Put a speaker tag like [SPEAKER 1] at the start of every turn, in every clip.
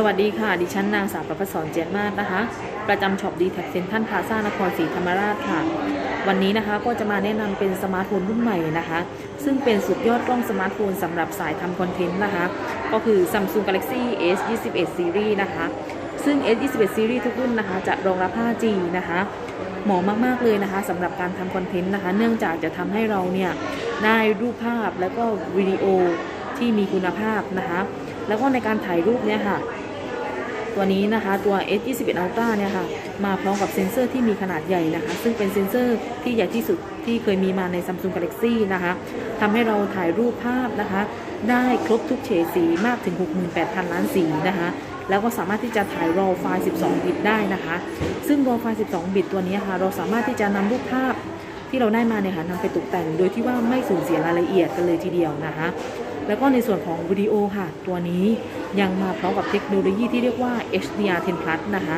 [SPEAKER 1] สวัสดีค่ะ ดิฉันนางสาวประภสรเจียนมาศนะคะ ประจำช็อปดีแท็กเซ็นทรัลพาซ่านครศรีธรรมราชค่ะ วันนี้นะคะก็จะมาแนะนำเป็นสมาร์ทโฟนรุ่นใหม่นะคะ ซึ่งเป็นสุดยอดกล้องสมาร์ทโฟนสำหรับสายทำคอนเทนต์นะคะ ก็คือ Samsung Galaxy S 21 Series นะคะ ซึ่ง S 21 Series ทุกรุ่นนะคะ จะรองรับ 5G นะคะเหมาะมากๆเลยนะคะสำหรับการทำคอนเทนต์นะคะ เนื่องจากจะทำให้เราเนี่ยได้รูปภาพแล้วก็วิดีโอที่มีคุณภาพนะคะ แล้วก็ในการถ่ายรูปเนี่ยค่ะ ตัวนี้นะคะตัว S21 Ultra เนี่ยค่ะมาพร้อมกับเซ็นเซอร์ที่มีขนาดใหญ่นะคะ ซึ่งเป็นเซ็นเซอร์ที่ใหญ่ที่สุดที่เคยมีมาใน Samsung Galaxy นะคะทำให้เราถ่ายรูปภาพนะคะ ได้ครบทุกเฉดสีมากถึง 68,000 ล้านสีนะคะแล้วก็สามารถที่จะถ่าย RAW ไฟล์ 12 บิตได้นะคะ ซึ่ง RAW ไฟล์ 12 บิตตัวนี้ค่ะ เราสามารถที่จะนำรูปภาพที่เราได้มาเนี่ยค่ะนำไปตกแต่ง โดยที่ว่าไม่สูญเสียรายละเอียดกันเลยทีเดียวนะคะ แล้วก็ในส่วนของวิดีโอค่ะ ตัวนี้ยังมาพร้อมกับเทคโนโลยีที่เรียกว่า HDR10 Plus นะคะ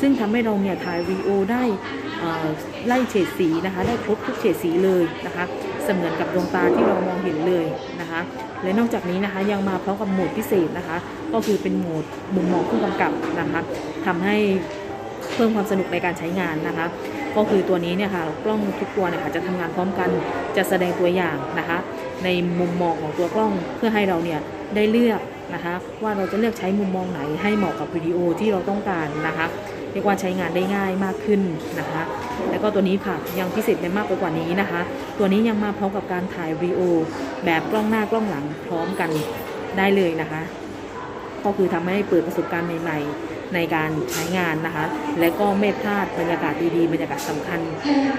[SPEAKER 1] ซึ่งทำให้เราเนี่ยถ่ายวิดีโอได้ไล่เฉดสีนะคะ ได้ครบทุกเฉดสีเลยนะคะ เสมือนกับดวงตาที่เรามองเห็นเลยนะคะ และนอกจากนี้นะคะยังมาพร้อมกับโหมดพิเศษนะคะ ก็คือเป็นโหมดมุมมองผู้กำกับนะคะทำให้เพิ่มความสนุกในการใช้งานนะคะ ก็คือตัวนี้เนี่ยค่ะกล้องทุกตัวเนี่ยค่ะจะทำงานพร้อมกันจะแสดงตัวอย่างนะคะ ในมุมมองของตัวกล้องเพื่อให้เราเนี่ยได้เลือกนะคะว่าเราจะเลือกใช้มุมมองไหนให้เหมาะกับวิดีโอที่เราต้องการนะคะเรียกว่าใช้งานได้ง่ายมากขึ้นนะคะ แล้วก็ตัวนี้ค่ะยังพิเศษไปมากกว่านี้นะคะ ตัวนี้ยังมาพร้อมกับการถ่ายวิดีโอแบบกล้องหน้ากล้องหลังพร้อมกันได้เลยนะคะ ก็คือทำให้เปิดประสบการณ์ใหม่ๆ ในการใช้งานนะคะ และก็ไม่พลาดบรรยากาศดีๆบรรยากาศสำคัญ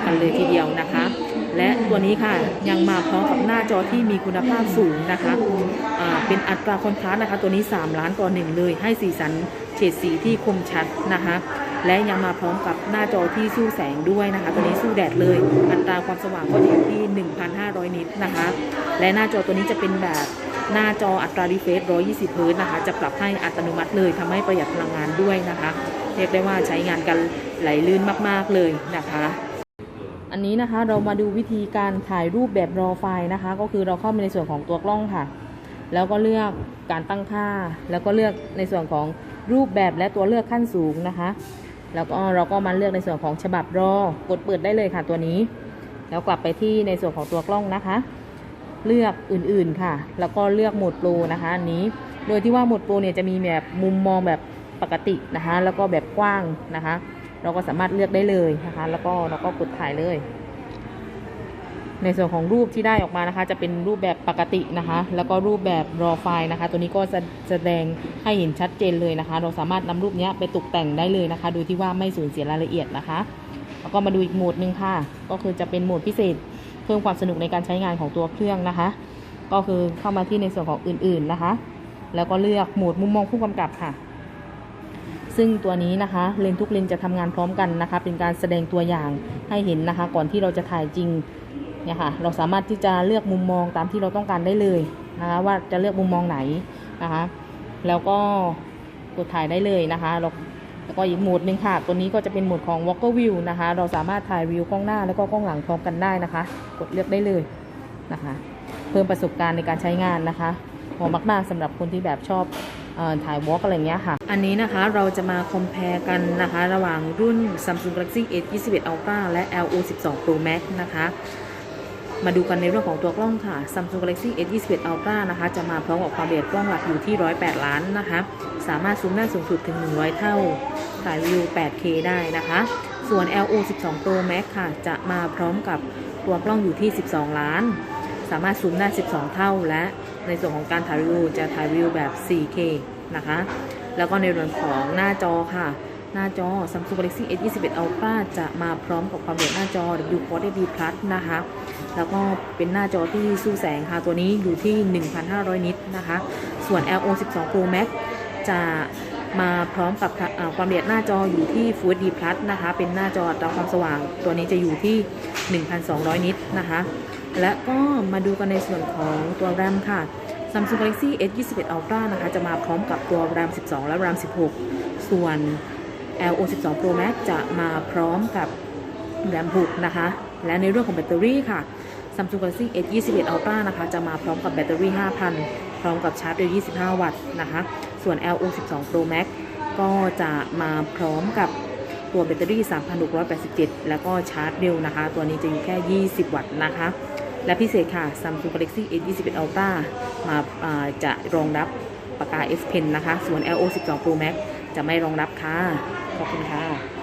[SPEAKER 1] กันเลยทีเดียวนะคะ และตัวนี้ค่ะยังมาพร้อมกับหน้าจอที่มีคุณภาพสูงนะคะเป็นอัตราคอนทราสต์นะคะ ตัวนี้ 3 ล้านต่อหนึ่งเลย ให้สีสันเฉดสีที่คมชัดนะคะและยังมาพร้อมกับหน้าจอที่สู้แสงด้วยนะคะ ตัวนี้สู้แดดเลย อัตราความสว่างก็อยู่ที่ 1,500 นิตนะคะ และหน้าจอตัวนี้จะเป็นแบบ หน้าจออัตรารีเฟรช120เฮิร์ตนะคะ จะปรับให้อัตโนมัติเลยทำให้ประหยัดพลังงานด้วยนะคะ เรียกได้ว่าใช้งานกันไหลลื่นมากๆเลยนะคะ อันนี้นะคะเรามาดูวิธีการถ่ายรูปแบบรอไฟล์นะคะ ก็คือเราเข้ามาในส่วนของตัวกล้องค่ะ แล้วก็เลือกการตั้งค่า แล้วก็เลือกในส่วนของรูปแบบและตัวเลือกขั้นสูงนะคะ แล้วก็เราก็มาเลือกในส่วนของฉบับรอกดเปิดได้เลยค่ะตัวนี้ แล้วกลับไปที่ในส่วนของตัวกล้องนะคะ เลือกอื่นๆค่ะ แล้วก็เลือกโหมดโปรนะคะอันนี้ โดยที่ว่าโหมดโปรเนี่ยจะมีแบบมุมมองแบบปกตินะคะ แล้วก็แบบกว้างนะคะ เราก็สามารถเลือกได้เลยนะคะ แล้วก็เราก็กดถ่ายเลย ในส่วนของรูปที่ได้ออกมานะคะ จะเป็นรูปแบบปกตินะคะ แล้วก็รูปแบบ raw file นะคะ ตัวนี้ก็จะแสดงให้เห็นชัดเจนเลยนะคะ เราสามารถนำรูปเนี้ยไปตกแต่งได้เลยนะคะ โดยที่ว่าไม่สูญเสียรายละเอียดนะคะ แล้วก็มาดูอีกโหมดหนึ่งค่ะ ก็คือจะเป็นโหมดพิเศษ เพิ่มความสนุกในการใช้งานของตัวเครื่องนะคะ ก็คือเข้ามาที่ในส่วนของอื่นๆนะคะ แล้วก็เลือกโหมดมุมมองผู้กำกับค่ะ ซึ่งตัวนี้นะคะเลนทุกเลนจะทำงานพร้อมกันนะคะ เป็นการแสดงตัวอย่างให้เห็นนะคะ ก่อนที่เราจะถ่ายจริงเนี่ยค่ะเราสามารถที่จะเลือกมุมมองตามที่เราต้องการได้เลยนะคะ ว่าจะเลือกมุมมองไหนนะคะ แล้วก็กดถ่ายได้เลยนะคะเรา แล้วก็อีกโหมดหนึ่งค่ะ ตัวนี้ก็จะเป็นโหมดของ Walker View นะคะ เราสามารถถ่ายวิวกล้องหน้าแล้วก็กล้องหลังพร้อมกันได้นะคะ กดเลือกได้เลยนะคะ เพิ่มประสบการณ์ในการใช้งานนะคะเหมาะมากๆสำหรับคนที่แบบชอบถ่ายวอล์กอะไรเงี้ยค่ะ อันนี้นะคะเราจะมาคอมเพลกันนะคะ ระหว่างรุ่น Samsung Galaxy S 21 Ultra และ LO 12 Pro Max นะคะ มาดูกันในเรื่องของตัวกล้องค่ะ Samsung Galaxy S 21 Ultra นะคะ จะมาพร้อมกับความละเอียดกล้องหลักอยู่ที่ 108 ล้านนะคะ สามารถซูมได้สูงสุดถึง 100 เท่า ถ่ายวิว 8K ได้นะคะ ส่วน LO 12 Pro Max ค่ะ จะมาพร้อมกับตัวกล้องอยู่ที่ 12 ล้าน สามารถซูมได้ 12 เท่า และในส่วนของการถ่ายวิวจะถ่ายวิวแบบ 4K นะคะ แล้วก็ในเรื่องของหน้าจอค่ะ หน้าจอ Samsung Galaxy S 21 Ultra จะมาพร้อมกับความละเอียดหน้าจอ W Quad HD Plus นะคะ แล้วก็เป็นหน้าจอที่สู้แสงค่ะ ตัวนี้อยู่ที่ 1,500 นิตนะคะ ส่วน LO 12 Pro Max จะ มาพร้อมกับความละเอียดหน้าจออยู่ที่ Full HD Plus นะคะ เป็นหน้าจอตาความสว่าง ตัวนี้จะอยู่ที่ 1,200 นิตนะคะ และก็มาดูกันในส่วนของตัว RAM ค่ะ Samsung Galaxy S 21 Ultra นะคะ จะมาพร้อมกับตัว RAM 12 และ RAM 16 ส่วน LO 12 Pro Max จะมาพร้อมกับ RAM 6นะคะ และในเรื่องของแบตเตอรี่ค่ะ Samsung Galaxy S 21 Ultra นะคะ จะมาพร้อมกับแบตเตอรี่ 5,000 พร้อมกับชาร์จเร็ว 25 วัตต์นะคะ ส่วน LO 12 Pro Max ก็จะมาพร้อมกับตัวแบตเตอรี่ 3,687 แล้วก็ชาร์จเร็วนะคะ ตัวนี้จะอยู่แค่ 20 วัตต์นะคะ และพิเศษค่ะ Samsung Galaxy S21 Ultra มาาจะรองรับปากกา S Pen นะคะ ส่วน LO 12 Pro Max จะไม่รองรับค่ะ ขอบคุณค่ะ